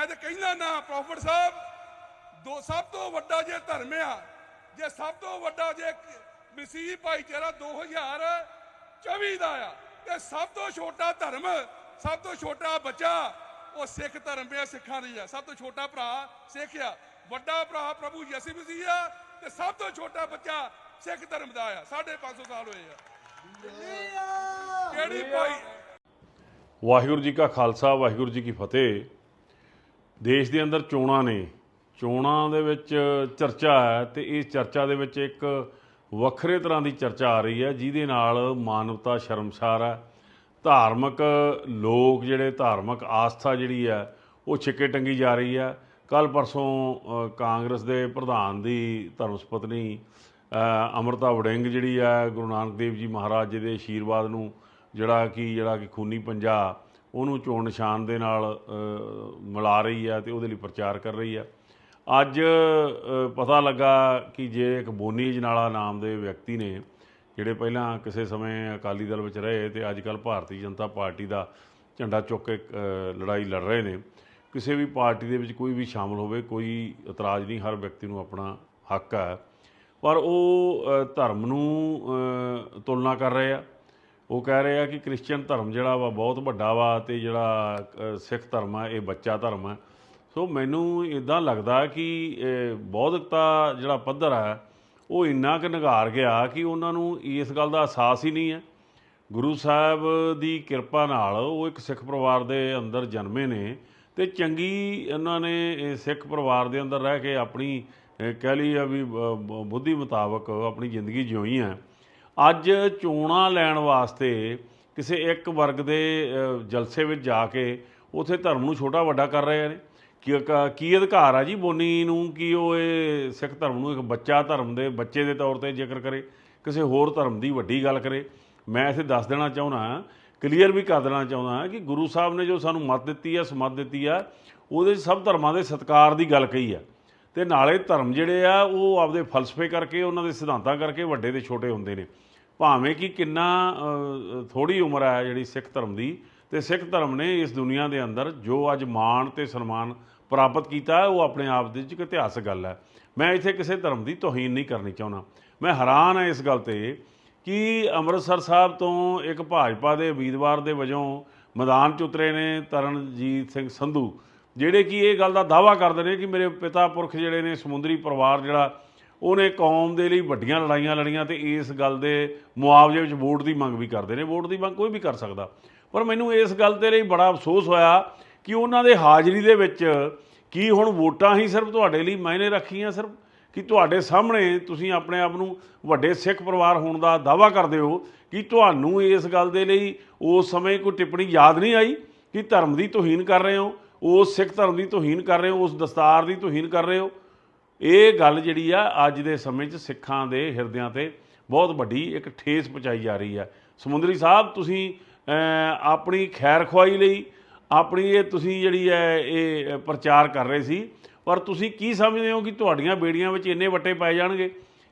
ਮੈਂ ਤੇ ਕਹਿੰਦਾ ਨਾ ਪ੍ਰੋਫਟ ਸਾਹਿਬ, ਦੋ ਸਭ ਤੋਂ ਵੱਡਾ ਜੇ ਧਰਮ ਆ, ਜੇ ਸਭ ਤੋਂ ਵੱਡਾ ਜੇ ਮਸੀਹ ਭਾਈਚਾਰਾ 2024 ਦਾ ਆ, ਤੇ ਸਭ ਤੋਂ ਛੋਟਾ ਧਰਮ, ਸਭ ਤੋਂ ਛੋਟਾ ਬੱਚਾ, ਉਹ ਸਿੱਖ ਧਰਮ ਆ ਸਿੱਖਾਂ ਦੀ ਆ। ਸਭ ਤੋਂ ਛੋਟਾ ਭਰਾ ਸਿੱਖ ਆ, ਵੱਡਾ ਭਰਾ ਪ੍ਰਭੂ ਯਿਸੂ ਮਸੀਹ ਆ, ਤੇ ਸਭ ਤੋਂ ਛੋਟਾ ਬੱਚਾ ਸਿੱਖ ਧਰਮ ਦਾ ਆ। 550 ਸਾਲ ਹੋਏ ਆ। ਕਿਹੜੀ ਭਾਈ ਵਾਹਿਗੁਰੂ ਜੀ ਕਾ ਖਾਲਸਾ, ਵਾਹਿਗੁਰੂ ਜੀ ਕੀ ਫਤਿਹ। ਦੇਸ਼ ਦੇ ਅੰਦਰ ਚੋਣਾਂ ਨੇ। ਚੋਣਾਂ ਦੇ ਵਿੱਚ ਚਰਚਾ ਹੈ ਤੇ ਇਸ ਚਰਚਾ ਦੇ ਵਿੱਚ ਇੱਕ ਵੱਖਰੇ ਤਰ੍ਹਾਂ ਦੀ ਚਰਚਾ ਆ ਰਹੀ ਹੈ ਜਿਹਦੇ ਨਾਲ ਮਾਨਵਤਾ ਸ਼ਰਮਸਾਰ ਹੈ। ਧਾਰਮਿਕ ਲੋਕ ਜਿਹੜੇ ਧਾਰਮਿਕ ਆਸਥਾ ਜਿਹੜੀ ਹੈ ਉਹ ਛਿੱਕੇ ਟੰਗੀ ਜਾ ਰਹੀ ਹੈ। ਕੱਲ ਪਰਸੋਂ ਕਾਂਗਰਸ ਦੇ ਪ੍ਰਧਾਨ ਦੀ ਧਰਮ ਸੁਪਤਨੀ ਅ, ਅੰਮ੍ਰਿਤਾ ਵੜਿੰਗ ਜਿਹੜੀ ਹੈ ਗੁਰੂ ਨਾਨਕ ਦੇਵ ਜੀ ਮਹਾਰਾਜ ਜੀ ਦੇ ਆਸ਼ੀਰਵਾਦ ਨੂੰ ਜਿਹੜਾ ਕਿ ਜਿਹੜਾ ਕਿ ਖੂਨੀ ਪੰਜਾ ਉਹਨੂੰ ਚੋਣ ਨਿਸ਼ਾਨ ਦੇ ਨਾਲ ਮਿਲਾ ਰਹੀ ਆ ਤੇ ਉਹਦੇ ਲਈ ਪ੍ਰਚਾਰ ਕਰ ਰਹੀ ਆ ਅੱਜ ਪਤਾ ਲੱਗਾ ਕਿ ਜੇ ਇੱਕ ਬੋਨੀ ਜਨਾਲਾ ਨਾਮ ਦੇ ਵਿਅਕਤੀ ਨੇ ਜਿਹੜੇ ਪਹਿਲਾਂ ਕਿਸੇ ਸਮੇਂ ਅਕਾਲੀ ਦਲ ਵਿੱਚ ਰਹੇ ਤੇ ਅੱਜ ਕੱਲ ਭਾਰਤੀ ਜਨਤਾ ਪਾਰਟੀ ਦਾ ਝੰਡਾ ਚੁੱਕ ਕੇ ਅ, ਲੜਾਈ ਲੜ ਰਹੇ ਨੇ ਕਿਸੇ ਵੀ ਪਾਰਟੀ ਦੇ ਵਿੱਚ ਕੋਈ ਵੀ ਸ਼ਾਮਲ ਹੋਵੇ ਕੋਈ ਇਤਰਾਜ਼ ਨਹੀਂ ਹਰ ਵਿਅਕਤੀ ਨੂੰ ਆਪਣਾ ਹੱਕ ਹੈ। ਪਰ ਉਹ ਧਰਮ ਨੂੰ ਤੁਲਨਾ ਕਰ ਰਹੇ ਆ। ਉਹ ਕਹਿ ਰਹੇ ਆ ਕਿ ਕ੍ਰਿਸਚੀਅਨ ਧਰਮ ਜਿਹੜਾ ਵਾ ਬਹੁਤ ਵੱਡਾ ਵਾ ਤੇ ਜਿਹੜਾ ਸਿੱਖ ਧਰਮ ਆ, ਇਹ ਬੱਚਾ ਧਰਮ ਆ। ਸੋ ਮੈਨੂੰ ਇਦਾਂ ਲੱਗਦਾ ਕਿ ਬੌਧਿਕਤਾ ਜਿਹੜਾ ਪੱਧਰ ਹੈ ਉਹ ਇੰਨਾ ਕੁ ਨਿਗਾਰ ਗਿਆ ਕਿ ਉਹਨਾਂ ਨੂੰ ਇਸ ਗੱਲ ਦਾ ਅਹਿਸਾਸ ਹੀ ਨਹੀਂ ਹੈ ਗੁਰੂ ਸਾਹਿਬ ਦੀ ਕਿਰਪਾ ਨਾਲ ਉਹ ਇੱਕ ਸਿੱਖ ਪਰਿਵਾਰ ਦੇ ਅੰਦਰ ਜਨਮੇ ਨੇ ਤੇ ਚੰਗੀ ਇਹਨਾਂ ਨੇ ਸਿੱਖ ਪਰਿਵਾਰ ਦੇ ਅੰਦਰ ਰਹਿ ਕੇ ਆਪਣੀ ਕਹਿ ਲਈ ਆ ਵੀ ਬੁੱਧੀ ਮੁਤਾਬਕ ਆਪਣੀ ਜ਼ਿੰਦਗੀ ਜਿਉਈ ਹੈ ਅੱਜ ਚੋਣਾਂ ਲੈਣ ਵਾਸਤੇ ਕਿਸੇ ਇੱਕ ਵਰਗ ਦੇ ਜਲਸੇ ਵਿੱਚ ਜਾ ਕੇ ਉਥੇ ਧਰਮ ਨੂੰ ਛੋਟਾ ਵੱਡਾ ਕਰ ਰਹੇ ਨੇ। ਕੀ ਕ- ਕੀ ਅਧਿਕਾਰ ਆ ਜੀ ਬੋਨੀ ਨੂੰ? ਕਿ ਉਹ ਇਹ ਸਿੱਖ ਧਰਮ ਨੂੰ ਇੱਕ ਬੱਚਾ ਧਰਮ ਦੇ, ਬੱਚੇ ਦੇ ਤੌਰ ਤੇ ਜ਼ਿਕਰ ਕਰੇ? ਕਿਸੇ ਹੋਰ ਧਰਮ ਦੀ ਵੱਡੀ ਗੱਲ ਕਰੇ? ਮੈਂ ਇੱਥੇ ਦੱਸ ਦੇਣਾ ਚਾਹੁੰਦਾ ਕਲੀਅਰ ਵੀ ਕਰ ਦੇਣਾ ਚਾਹੁੰਦਾ ਕਿ ਗੁਰੂ ਸਾਹਿਬ ਨੇ ਜੋ ਸਾਨੂੰ ਮੱਤ ਦਿੱਤੀ ਆ, ਸਮੱਤ ਦਿੱਤੀ ਆ, ਉਹਦੇ 'ਚ ਸਭ ਧਰਮਾਂ ਦੇ ਸਤਕਾਰ ਦੀ ਗੱਲ ਕਹੀ ਆ। ਤੇ ਨਾਲੇ ਧਰਮ ਜਿਹੜੇ ਆ, ਉਹ ਆਪਦੇ ਫਲਸਫੇ ਕਰਕੇ, ਉਹਨਾਂ ਦੇ ਸਿਧਾਂਤਾਂ ਕਰਕੇ ਵੱਡੇ ਤੇ ਛੋਟੇ ਹੁੰਦੇ ਨੇ। ਭਾਵੇਂ ਕਿ ਕਿੰਨਾ ਥੋੜੀ ਉਮਰ ਹੈ ਜਿਹੜੀ ਸਿੱਖ ਧਰਮ ਦੀ, ਤੇ ਸਿੱਖ ਧਰਮ ਨੇ ਇਸ ਦੁਨੀਆ ਦੇ ਅੰਦਰ ਜੋ ਅੱਜ ਮਾਣ ਤੇ ਸਨਮਾਨ ਪ੍ਰਾਪਤ ਕੀਤਾ, ਉਹ ਆਪਣੇ ਆਪ ਦੇ ਵਿੱਚ ਇੱਕ ਇਤਿਹਾਸਕ ਗੱਲ ਹੈ। ਮੈਂ ਇੱਥੇ ਕਿਸੇ ਧਰਮ ਦੀ ਤੋਹੀਨ ਨਹੀਂ ਕਰਨੀ ਚਾਹੁੰਦਾ। ਮੈਂ ਹੈਰਾਨ ਹਾਂ ਇਸ ਗੱਲ ਤੇ ਕਿ ਅੰਮ੍ਰਿਤਸਰ ਸਾਹਿਬ ਤੋਂ ਇੱਕ ਭਾਜਪਾ ਦੇ ਉਮੀਦਵਾਰ ਦੇ ਵਜੋਂ ਮੈਦਾਨ 'ਚ ਉਤਰੇ ਨੇ ਤਰਨਜੀਤ ਸਿੰਘ ਸੰਧੂ। ਜਿਹੜੇ ਕਿ ਇਹ ਗੱਲ ਦਾ ਦਾਵਾ ਕਰਦੇ ਨੇ ਕਿ ਮੇਰੇ ਪਿਤਾ ਪੁਰਖ ਜਿਹੜੇ ਨੇ, ਸਮੁੰਦਰੀ ਪਰਿਵਾਰ ਜਿਹੜਾ, ਉਹਨੇ ਕੌਮ ਦੇ ਲਈ ਵੱਡੀਆਂ ਲੜਾਈਆਂ ਲੜੀਆਂ ਤੇ ਇਸ ਗੱਲ ਦੇ ਮੁਆਵਜ਼ੇ ਵਿੱਚ ਵੋਟ ਦੀ ਮੰਗ ਵੀ ਕਰਦੇ ਨੇ। ਵੋਟ ਦੀ ਮੰਗ ਕੋਈ ਵੀ ਕਰ ਸਕਦਾ। ਪਰ ਮੈਨੂੰ ਇਸ ਗੱਲ ਦੇ ਲਈ ਬੜਾ ਅਫਸੋਸ ਹੋਇਆ ਕਿ ਉਹਨਾਂ ਦੇ ਹਾਜ਼ਰੀ ਦੇ ਵਿੱਚ ਕੀ ਹੁਣ ਵੋਟਾਂ ਹੀ ਸਿਰਫ ਤੁਹਾਡੇ ਲਈ ਮਾਇਨੇ ਰੱਖੀਆਂ, ਸਿਰਫ ਕਿ ਤੁਹਾਡੇ ਸਾਹਮਣੇ ਤੁਸੀਂ ਆਪਣੇ ਆਪ ਨੂੰ ਵੱਡੇ ਸਿੱਖ ਪਰਿਵਾਰ ਹੋਣ ਦਾ ਦਾਵਾ ਕਰਦੇ ਹੋ ਕਿ ਤੁਹਾਨੂੰ ਇਸ ਗੱਲ ਦੇ ਲਈ ਉਸ ਸਮੇਂ ਕੋਈ ਟਿੱਪਣੀ ਯਾਦ ਨਹੀਂ ਆਈ ਕਿ ਧਰਮ ਦੀ ਤੋਹੀਨ ਕਰ ਰਹੇ ਹੋ? ਉਸ ਸਿੱਖ ਧਰਮ ਦੀ ਤੋਹੀਨ ਕਰ ਰਹੇ ਹੋ, ਉਸ ਦਸਤਾਰ ਦੀ ਤੋਹੀਨ ਕਰ ਰਹੇ ਹੋ। ਇਹ ਗੱਲ ਜਿਹੜੀ ਆ, ਅੱਜ ਦੇ ਸਮੇਂ 'ਚ ਸਿੱਖਾਂ ਦੇ ਹਿਰਦਿਆਂ ਤੇ ਬਹੁਤ ਵੱਡੀ ਇੱਕ ਠੇਸ ਪਹੁੰਚਾਈ ਜਾ ਰਹੀ ਹੈ ਸਮੁੰਦਰੀ ਸਾਹਿਬ, ਤੁਸੀਂ ਆਪਣੀ ਖੈਰ ਖੁਆਈ ਲਈ, ਆਪਣੀ ਇਹ ਤੁਸੀਂ ਜਿਹੜੀ ਹੈ ਇਹ ਪ੍ਰਚਾਰ ਕਰ ਰਹੇ ਸੀ, ਪਰ ਤੁਸੀਂ ਕੀ ਸਮਝਦੇ ਹੋ ਕਿ ਤੁਹਾਡੀਆਂ ਬੇੜੀਆਂ ਵਿੱਚ ਇੰਨੇ ਵੱਟੇ ਪੈ ਜਾਣਗੇ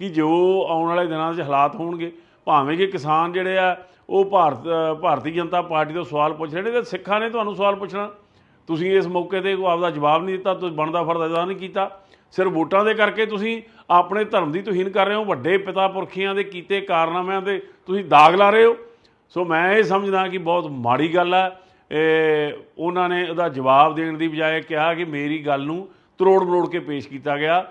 ਕਿ ਜੋ ਆਉਣ ਵਾਲੇ ਦਿਨਾਂ 'ਚ ਹਾਲਾਤ ਹੋਣਗੇ, ਭਾਵੇਂ ਕਿ ਕਿਸਾਨ ਜਿਹੜੇ ਆ, ਉਹ ਭਾਰਤ, ਭਾਰਤੀ ਜਨਤਾ ਪਾਰਟੀ ਤੋਂ ਸਵਾਲ ਪੁੱਛ ਰਹੇ ਨੇ ਤੇ ਸਿੱਖਾਂ ਨੇ ਤੁਹਾਨੂੰ ਸਵਾਲ ਪੁੱਛਣਾ। ਤੁਸੀਂ ਇਸ ਮੌਕੇ ਤੇ ਕੋਈ ਆਪਦਾ ਜਵਾਬ ਨਹੀਂ ਦਿੱਤਾ, ਤੁਸੀਂ ਬਣਦਾ ਫਰਜ਼ ਅਦਾ ਨਹੀਂ ਕੀਤਾ। ਸਿਰਫ ਵੋਟਾਂ ਦੇ ਕਰਕੇ ਤੁਸੀਂ ਆਪਣੇ ਧਰਮ ਦੀ ਤੋਹੀਨ ਕਰ ਰਹੇ ਹੋ, ਵੱਡੇ ਪਿਤਾ ਪੁਰਖੀਆਂ ਦੇ ਕੀਤੇ ਕਾਰਨਾਮਿਆਂ ਦੇ ਤੁਸੀਂ ਦਾਗ ਲਾ ਰਹੇ ਹੋ। ਸੋ ਮੈਂ ਇਹ ਸਮਝਦਾ ਕਿ ਬਹੁਤ ਮਾੜੀ ਗੱਲ ਹੈ ਉਹਨਾਂ ਨੇ ਉਹਦਾ ਜਵਾਬ ਦੇਣ ਦੀ ਬਜਾਏ ਕਿਹਾ ਕਿ ਮੇਰੀ ਗੱਲ ਨੂੰ ਤਰੋੜ ਮਰੋੜ ਕੇ ਪੇਸ਼ ਕੀਤਾ ਗਿਆ।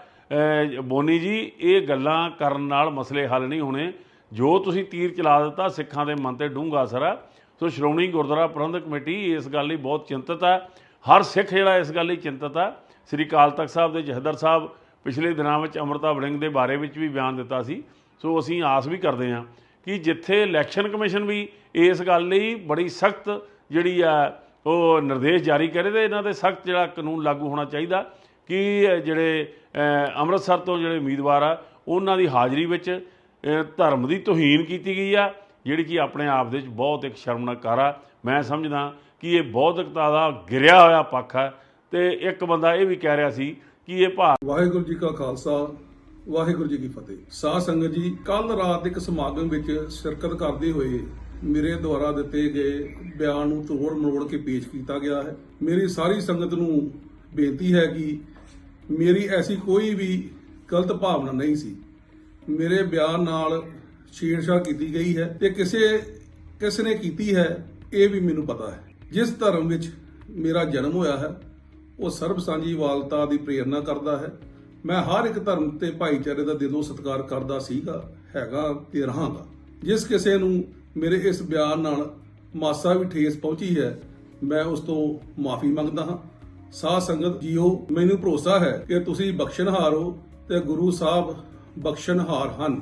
ਬੋਨੀ ਜੀ, ਇਹ ਗੱਲਾਂ ਕਰਨ ਨਾਲ ਮਸਲੇ ਹੱਲ ਨਹੀਂ ਹੋਣੇ। ਜੋ ਤੁਸੀਂ ਤੀਰ ਚਲਾ ਦਿੱਤਾ, ਸਿੱਖਾਂ ਦੇ ਮਨ ਤੇ ਡੂੰਘਾ ਅਸਰ ਹੈ ਸੋ ਸ਼੍ਰੋਮਣੀ ਗੁਰਦੁਆਰਾ ਪ੍ਰਬੰਧਕ ਕਮੇਟੀ ਇਸ ਗੱਲ ਲਈ ਬਹੁਤ ਚਿੰਤਤ ਹੈ ਹਰ ਸਿੱਖ ਜਿਹੜਾ ਇਸ ਗੱਲ ਲਈ ਚਿੰਤਤ ਹੈ ਸ੍ਰੀ ਅਕਾਲ ਤਖਤ ਸਾਹਿਬ ਦੇ ਜਹਦਰ ਸਾਹਿਬ ਪਿਛਲੇ ਦਿਨਾਂ ਵਿੱਚ ਅੰਮ੍ਰਿਤਾ ਵੜਿੰਗ ਦੇ ਬਾਰੇ ਵਿੱਚ ਵੀ ਬਿਆਨ ਦਿੱਤਾ ਸੀ। ਸੋ ਅਸੀਂ ਆਸ ਵੀ ਕਰਦੇ ਹਾਂ ਕਿ ਜਿੱਥੇ ਇਲੈਕਸ਼ਨ ਕਮਿਸ਼ਨ ਵੀ ਇਸ ਗੱਲ ਲਈ ਬੜੀ ਸਖਤ ਜਿਹੜੀ ਆ, ਉਹ ਨਿਰਦੇਸ਼ ਜਾਰੀ ਕਰੇ ਤੇ ਇਹਨਾਂ ਤੇ ਸਖਤ ਜਿਹੜਾ ਕਾਨੂੰਨ ਲਾਗੂ ਹੋਣਾ ਚਾਹੀਦਾ ਕਿ ਜਿਹੜੇ ਅੰਮ੍ਰਿਤਸਰ ਤੋਂ ਜਿਹੜੇ ਉਮੀਦਵਾਰ ਆ, ਉਹਨਾਂ ਦੀ ਹਾਜ਼ਰੀ ਵਿੱਚ ਧਰਮ ਦੀ ਤੋਹੀਨ ਕੀਤੀ ਗਈ ਆ। ਜਿਹੜੀ ਕਿ ਆਪਣੇ ਆਪ ਦੇ ਵਿੱਚ ਬਹੁਤ ਇੱਕ ਸ਼ਰਮਨਾਕਾਰ ਕਾਰਾ ਆ। ਮੈਂ ਸਮਝਦਾ ਕਿ ਇਹ ਬੌਧਿਕਤਾ ਦਾ ਗਿਰਿਆ ਹੋਇਆ ਪੱਖ ਹੈ ਤੇ ਇੱਕ ਬੰਦਾ ਇਹ ਵੀ ਕਹਿ ਰਿਹਾ ਸੀ ਕਿ ਇਹ ਭਾਰਤ ਵਾਹਿਗੁਰੂ ਜੀ ਕਾ ਖਾਲਸਾ, ਵਾਹਿਗੁਰੂ ਜੀ ਕੀ ਫਤਿਹ। ਸਾਧ ਸੰਗਤ ਜੀ ਕੱਲ ਰਾਤ ਇੱਕ ਸਮਾਗਮ ਵਿੱਚ ਸ਼ਿਰਕਤ ਕਰਦੇ ਹੋਏ ਮੇਰੇ ਦੁਆਰਾ ਦਿੱਤੇ ਗਏ ਬਿਆਨ ਨੂੰ ਤੋੜ ਮਰੋੜ ਕੇ ਪੇਸ਼ ਕੀਤਾ ਗਿਆ ਹੈ। ਮੇਰੀ ਸਾਰੀ ਸੰਗਤ ਨੂੰ ਬੇਨਤੀ ਹੈ ਕਿ ਮੇਰੀ ਐਸੀ ਕੋਈ ਵੀ ਗਲਤ ਭਾਵਨਾ ਨਹੀਂ ਸੀ। ਮੇਰੇ ਬਿਆਨ ਨਾਲ ਛੇੜਛਾੜ ਕੀਤੀ ਗਈ ਹੈ ਤੇ ਕਿਸੇ, ਕਿਸ ਨੇ ਕੀਤੀ ਹੈ, ਇਹ ਵੀ ਮੈਨੂੰ ਪਤਾ ਹੈ। ਜਿਸ ਧਰਮ ਵਿੱਚ ਮੇਰਾ ਜਨਮ ਹੋਇਆ ਹੈ, ਉਹ ਸਰਬ ਸਾਂਝੀ ਵਾਲਤਾ ਦੀ ਪ੍ਰੇਰਣਾ ਕਰਦਾ ਹੈ। ਮੈਂ ਹਰ ਇੱਕ ਧਰਮ ਤੇ ਭਾਈਚਾਰੇ ਦਾ ਦਿਲੋਂ ਸਤਿਕਾਰ ਕਰਦਾ ਸੀਗਾ, ਹੈਗਾ ਤੇ ਰਹਾਂਗਾ। ਜਿਸ ਕਿਸੇ ਨੂੰ ਮੇਰੇ ਇਸ ਬਿਆਨ ਨਾਲ ਮਾਸਾ ਵੀ ਠੇਸ ਪਹੁੰਚੀ ਹੈ, ਮੈਂ ਉਸ ਤੋਂ ਮਾਫੀ ਮੰਗਦਾ ਹਾਂ। ਸਾਧ ਸੰਗਤ ਜੀਓ, ਮੈਨੂੰ ਭਰੋਸਾ ਹੈ ਕਿ ਤੁਸੀਂ ਬਖਸ਼ਣਹਾਰ ਹੋ ਤੇ ਗੁਰੂ ਸਾਹਿਬ ਬਖਸ਼ਣਹਾਰ ਹਨ।